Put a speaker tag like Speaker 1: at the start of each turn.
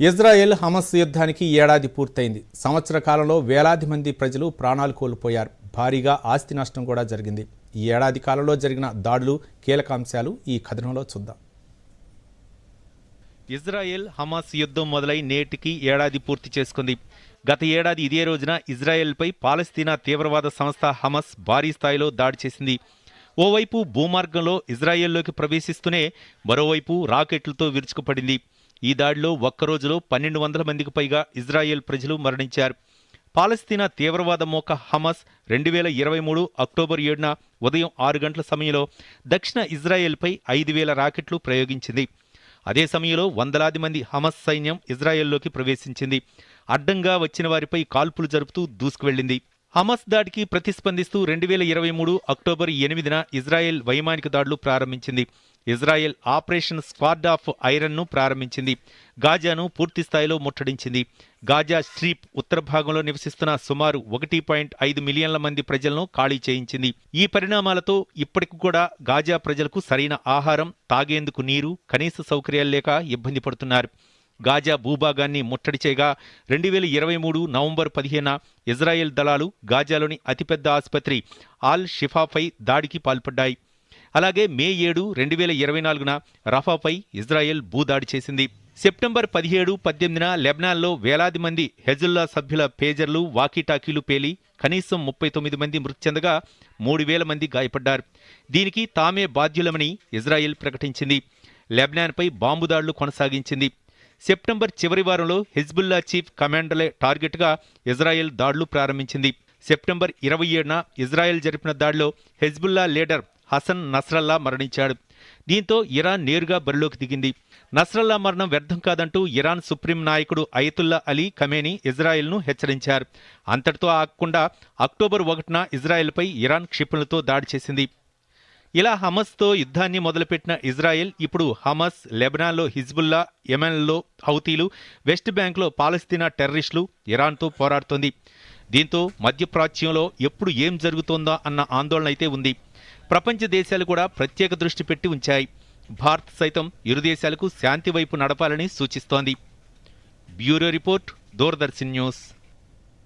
Speaker 1: Israel Hamas యుద్ధానికి ఏడాది పూర్తయింది. సంవత్సర కాలంలో వేలాది మంది ప్రజలు ప్రాణాలు కోల్పోయారు. భారీగా ఆస్తి నష్టం కూడా జరిగింది. ఈ ఏడాది కాలంలో జరిగిన దాడులు కీలక అంశాలు ఈ కథనంలో చూద్దాం.
Speaker 2: ఇజ్రాయెల్ హమాస్ యుద్ధం మొదలై నేటికి ఏడాది పూర్తి చేసుకుంది. గత ఏడాది ఇదే రోజున ఇజ్రాయెల్పై పాలస్తీనా తీవ్రవాద సంస్థ హమస్ భారీ స్థాయిలో దాడి చేసింది. ఓవైపు భూమార్గంలో ఇజ్రాయెల్లోకి ప్రవేశిస్తూనే మరోవైపు రాకెట్లతో విరుచుకుపడింది. ఈ దాడిలో ఒక్కరోజులో పన్నెండు వందల మందికి పైగా ఇజ్రాయెల్ ప్రజలు మరణించారు. పాలస్తీనా తీవ్రవాద మోక హమస్ రెండు వేల ఇరవై మూడు అక్టోబర్ ఏడున ఉదయం ఆరు గంటల సమయంలో దక్షిణ ఇజ్రాయెల్పై ఐదు వేల రాకెట్లు ప్రయోగించింది. అదే సమయంలో వందలాది మంది హమస్ సైన్యం ఇజ్రాయెల్లోకి ప్రవేశించింది. అడ్డంగా వచ్చిన వారిపై కాల్పులు జరుపుతూ దూసుకువెళ్ళింది హమస్ దాడికి ప్రతిస్పందిస్తూ రెండు వేల ఇరవై మూడు అక్టోబర్ ఎనిమిదిన ఇజ్రాయెల్ వైమానిక దాడులు ప్రారంభించింది. ఇజ్రాయెల్ ఆపరేషన్ స్క్వాడ్ ఆఫ్ ఐరన్ను ప్రారంభించింది. గాజాను పూర్తి స్థాయిలో ముట్టడించింది. గాజా స్ట్రీప్ ఉత్తర భాగంలో నివసిస్తున్న సుమారు ఒకటి పాయింట్ ఐదు మిలియన్ల మంది ప్రజలను ఖాళీ చేయించింది. ఈ పరిణామాలతో ఇప్పటికి కూడా గాజా ప్రజలకు సరైన ఆహారం తాగేందుకు నీరు కనీస సౌకర్యాలు లేక ఇబ్బంది పడుతున్నారు. గాజా భూభాగాన్ని ముట్టడి చేయగా రెండు వేల ఇరవై మూడు నవంబర్ పదిహేన ఇజ్రాయెల్ దళాలు గాజాలోని అతిపెద్ద ఆసుపత్రి ఆల్ షిఫాపై దాడికి పాల్పడ్డాయి. అలాగే మే ఏడు రెండు వేల ఇరవై నాలుగున రఫాపై ఇజ్రాయెల్ భూదాడి చేసింది. సెప్టెంబర్ పదిహేడు పద్దెనిమిదిన లెబనాన్లో వేలాది మంది హెజుల్లా సభ్యుల పేజర్లు వాకీటాకీలు పేలి కనీసం ముప్పై తొమ్మిది మంది మృతి చెందగా మూడు వేల మంది గాయపడ్డారు. దీనికి తామే బాధ్యులమని ఇజ్రాయెల్ ప్రకటించింది. లెబనాన్పై బాంబు దాడులు కొనసాగించింది. సెప్టెంబర్ చివరి వారంలో హిజ్బుల్లా చీఫ్ కమాండర్లే టార్గెట్గా ఇజ్రాయెల్ దాడులు ప్రారంభించింది. సెప్టెంబర్ ఇరవై ఏడున ఇజ్రాయెల్ జరిపిన దాడిలో హెజ్బుల్లా లీడర్ హసన్ నస్రల్లా మరణించాడు. దీంతో ఇరాన్ నేరుగా బరిలోకి దిగింది. నస్రల్లా మరణం వ్యర్థం కాదంటూ ఇరాన్ సుప్రీం నాయకుడు అయతుల్లా అలీ ఖమేని ఇజ్రాయెల్ను హెచ్చరించారు. అంతటితో ఆగకుండా అక్టోబర్ ఒకటిన ఇజ్రాయెల్పై ఇరాన్ క్షిపణులతో దాడి చేసింది. ఇలా హమస్తో యుద్ధాన్ని మొదలుపెట్టిన ఇజ్రాయెల్ ఇప్పుడు హమస్ లెబనాన్లో హిజ్బుల్లా యెమెన్లో హౌతీలు వెస్ట్ బ్యాంక్లో పాలస్తీనా టెర్రరిస్టులు ఇరాన్తో పోరాడుతోంది. దీంతో మధ్యప్రాచ్యంలో ఎప్పుడు ఏం జరుగుతోందా అన్న ఆందోళన అయితే ఉంది. ప్రపంచ దేశాలు కూడా ప్రత్యేక దృష్టి పెట్టి ఉంచాయి. భారత్ సైతం ఇరు దేశాలకు శాంతి వైపు నడపాలని సూచిస్తోంది. Bureau report Doordarshan news.